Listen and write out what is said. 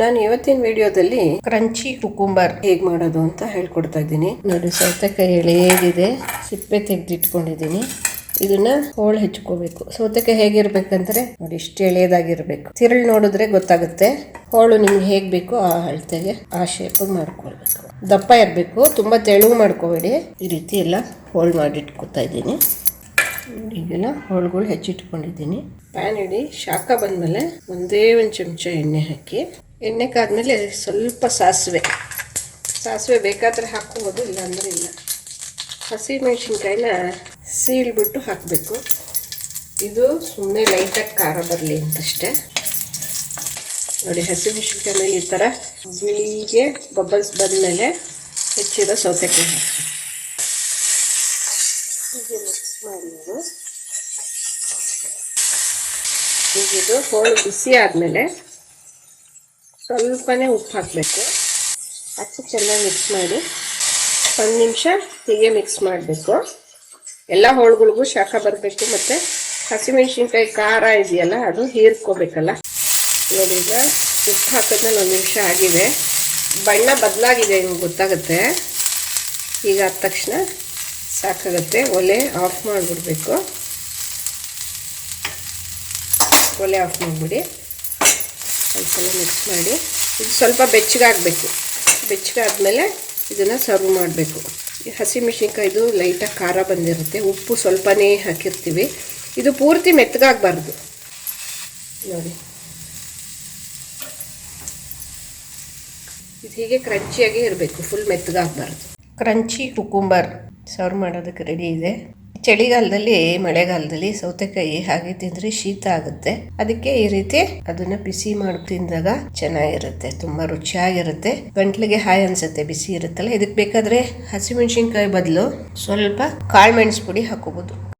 ನಾನು ಇವತ್ತಿನ ವಿಡಿಯೋದಲ್ಲಿ ಕ್ರಂಚಿ ಕುಕುಂಬರ್ ಹೇಗ್ ಮಾಡೋದು ಅಂತ ಹೇಳ್ಕೊಡ್ತಾ ಇದ್ದೀನಿ. ನೋಡಿ ಸೌತೆಕಾಯಿ ಎಳೆದಿದೆ ಸಿಪ್ಪೆ ತೆಗೆದಿಟ್ಕೊಂಡಿದ್ದೀನಿ. ಇದನ್ನ ಹೋಳು ಹೆಚ್ಕೋಬೇಕು. ಸೌತೆಕಾಯಿ ಹೇಗಿರ್ಬೇಕಂದ್ರೆ ನೋಡಿ ಇಷ್ಟು ಎಳೆಯದಾಗಿರ್ಬೇಕು. ತಿರುಳು ನೋಡಿದ್ರೆ ಗೊತ್ತಾಗುತ್ತೆ. ಹೋಳು ನಿಮ್ಗೆ ಹೇಗ್ ಬೇಕು ಆ ಅಳತೆಗೆ ಆ ಶೇಪ್ ಮಾಡ್ಕೊಳ್ಬೇಕು. ದಪ್ಪ ಇರಬೇಕು. ತುಂಬಾ ತೆಳುವು ಮಾಡ್ಕೋಬೇಡಿ. ಈ ರೀತಿ ಎಲ್ಲ ಹೋಳು ಮಾಡಿಟ್ಕೊತಾ ಇದ್ದೀನಿ. ಈಗೆಲ್ಲ ಹೋಳುಗಳು ಹೆಚ್ಚಿಟ್ಕೊಂಡಿದ್ದೀನಿ. ಪ್ಯಾನ್ ಇಡಿ. ಶಾಖ ಬಂದಮೇಲೆ ಒಂದೇ ಒಂದು ಚಮಚ ಎಣ್ಣೆ ಹಾಕಿ ಎಣ್ಣೆ ಕಾದ್ಮೇಲೆ ಸ್ವಲ್ಪ ಸಾಸಿವೆ. ಸಾಸಿವೆ ಬೇಕಾದರೆ ಹಾಕ್ಕೋಬೋದು, ಇಲ್ಲಾಂದರೆ ಇಲ್ಲ. ಹಸಿ ಮೆಣಸಿನ್ಕಾಯಿನ ಸೀಳ್ಬಿಟ್ಟು ಹಾಕಬೇಕು. ಇದು ಸುಮ್ಮನೆ ಲೈಟಾಗಿ ಖಾರ ಬರಲಿ ಅಂತಷ್ಟೇ. ನೋಡಿ, ಹಸಿ ಮೆಣಸಿನ್ಕಾಯಿ ಮೇಲೆ ಈ ಥರ ಬಿಳಿಗೆ ಬಬಲ್ಸ್ ಬಂದಮೇಲೆ ಹೆಚ್ಚಿರೋ ಸೌತೆಕಾಯಿ ಹಾಕಿ ಹೀಗೆ ಮಿಕ್ಸ್ ಮಾಡಿ ಈಗಿದು ಹೋಳು ಬಿಸಿ ಆದಮೇಲೆ ಸ್ವಲ್ಪನೇ ಉಪ್ಪು ಹಾಕಬೇಕು ಅಷ್ಟು ಚೆನ್ನಾಗಿ ಮಿಕ್ಸ್ ಮಾಡಿ ಒಂದು ನಿಮಿಷ ಹೀಗೆ ಮಿಕ್ಸ್ ಮಾಡಬೇಕು. ಎಲ್ಲ ಹೋಳುಗಳಿಗೂ ಶಾಖ ಬರಬೇಕು ಮತ್ತು ಹಸಿಮೆಣಸಿನ್ಕಾಯಿ ಖಾರ ಇದೆಯಲ್ಲ, ಅದು ಹೀರ್ಕೋಬೇಕಲ್ಲ. ನೋಡಿ ಈಗ ಉಪ್ಪು ಹಾಕಿದ್ಮೇಲೆ ಒಂದು ನಿಮಿಷ ಆಗಿದೆ. ಬಣ್ಣ ಬದಲಾಗಿದೆ ನಿಮ್ಗೆ ಗೊತ್ತಾಗುತ್ತೆ. ಈಗ ಆದ ತಕ್ಷಣ ಸಾಕಾಗುತ್ತೆ. ಒಲೆ ಆಫ್ ಮಾಡಿಬಿಡ್ಬೇಕು. ಒಲೆ ಆಫ್ ಮಾಡಿಬಿಡಿ. ಒಂದ್ಸಲ ಮಿಕ್ಸ್ ಮಾಡಿ, ಇದು ಸ್ವಲ್ಪ ಬೆಚ್ಚಗಾಗಬೇಕು. ಬೆಚ್ಚಗಾದ್ಮೇಲೆ ಇದನ್ನು ಸರ್ವ್ ಮಾಡಬೇಕು. ಈ ಹಸಿಮೆಣ್ಸಿನ್ಕಾಯ್ದು ಲೈಟಾಗಿ ಖಾರ ಬಂದಿರುತ್ತೆ. ಉಪ್ಪು ಸ್ವಲ್ಪನೇ ಹಾಕಿರ್ತೀವಿ. ಇದು ಪೂರ್ತಿ ಮೆತ್ತಗಾಗಬಾರ್ದು. ನೋಡಿ. ಇದು ಹೀಗೆ ಕ್ರಂಚಿಯಾಗಿ ಇರಬೇಕು. ಫುಲ್ ಮೆತ್ತಗಾಗಬಾರ್ದು. ಕ್ರಂಚಿ ಕುಕುಂಬರ್ ಸರ್ವ್ ಮಾಡೋದಕ್ಕೆ ರೆಡಿ ಇದೆ. ಚಳಿಗಾಲದಲ್ಲಿ, ಮಳೆಗಾಲದಲ್ಲಿ ಸೌತೆಕಾಯಿ ಹಾಗೆ ತಿಂದ್ರೆ ಶೀತ ಆಗುತ್ತೆ. ಅದಕ್ಕೆ ಈ ರೀತಿ ಅದನ್ನ ಬಿಸಿ ಮಾಡಿ ತಿಂದಾಗ ಚೆನ್ನಾಗಿರುತ್ತೆ, ತುಂಬಾ ರುಚಿಯಾಗಿರುತ್ತೆ. ಗಂಟ್ಲಿಗೆ ಹಾಯ್ ಅನ್ಸುತ್ತೆ, ಬಿಸಿ ಇರುತ್ತಲ್ಲ, ಇದಕ್ಕೆ ಬೇಕಾದ್ರೆ ಹಸಿಮೆಣಸಿನ್ಕಾಯಿ ಬದಲು ಸ್ವಲ್ಪ ಕಾಳು ಮೆಣಸು ಪುಡಿ ಹಾಕೋಬಹುದು